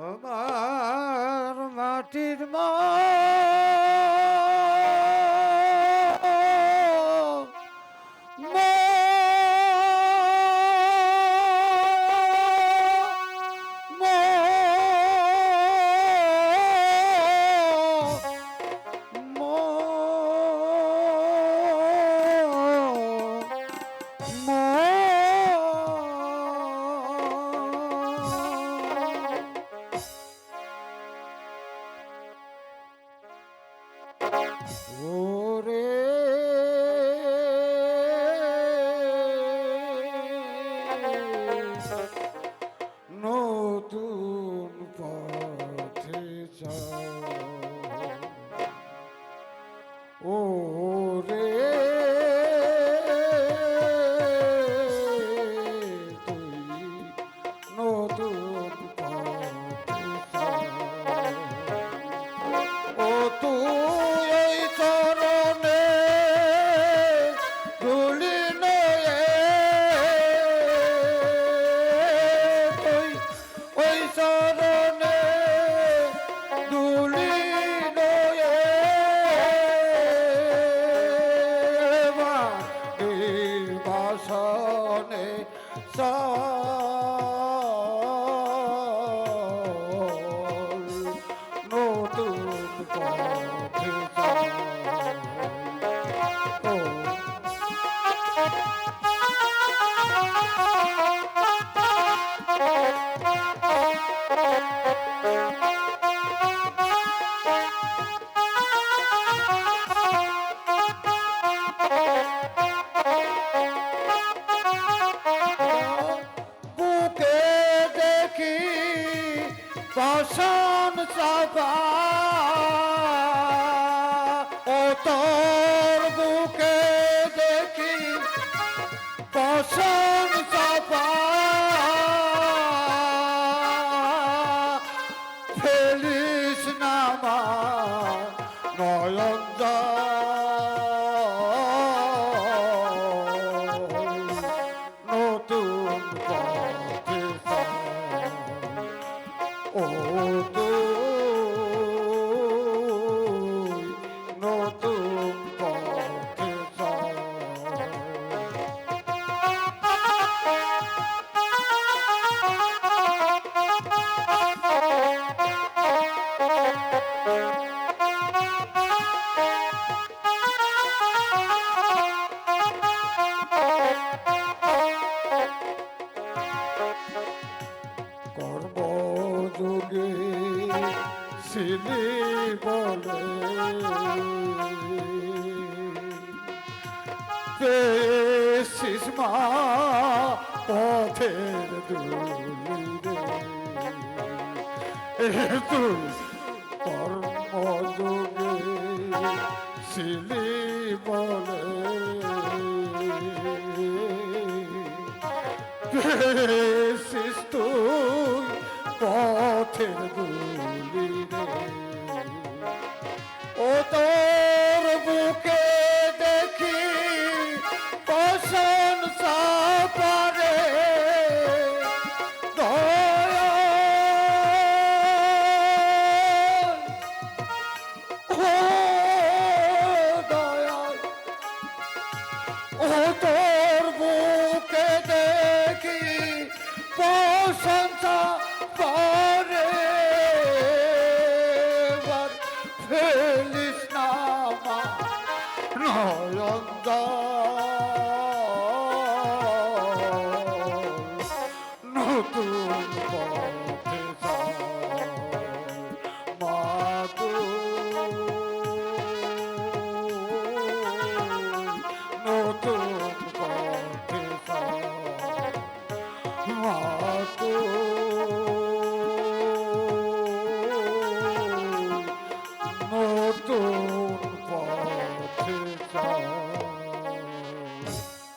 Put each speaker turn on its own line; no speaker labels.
আমার মাটির মা ওরে So বসন চাপা ও তোর বুকে দেখি বসন চাপা ফেলিস নামা নয়ন জল। বলে পেয়েছিস মা পথের দুলিরে তুই কর্মযোগে সিলি বলে তুই পথের তোর বুকে কৃষ্ণ নয়ন্দ নতুন পথে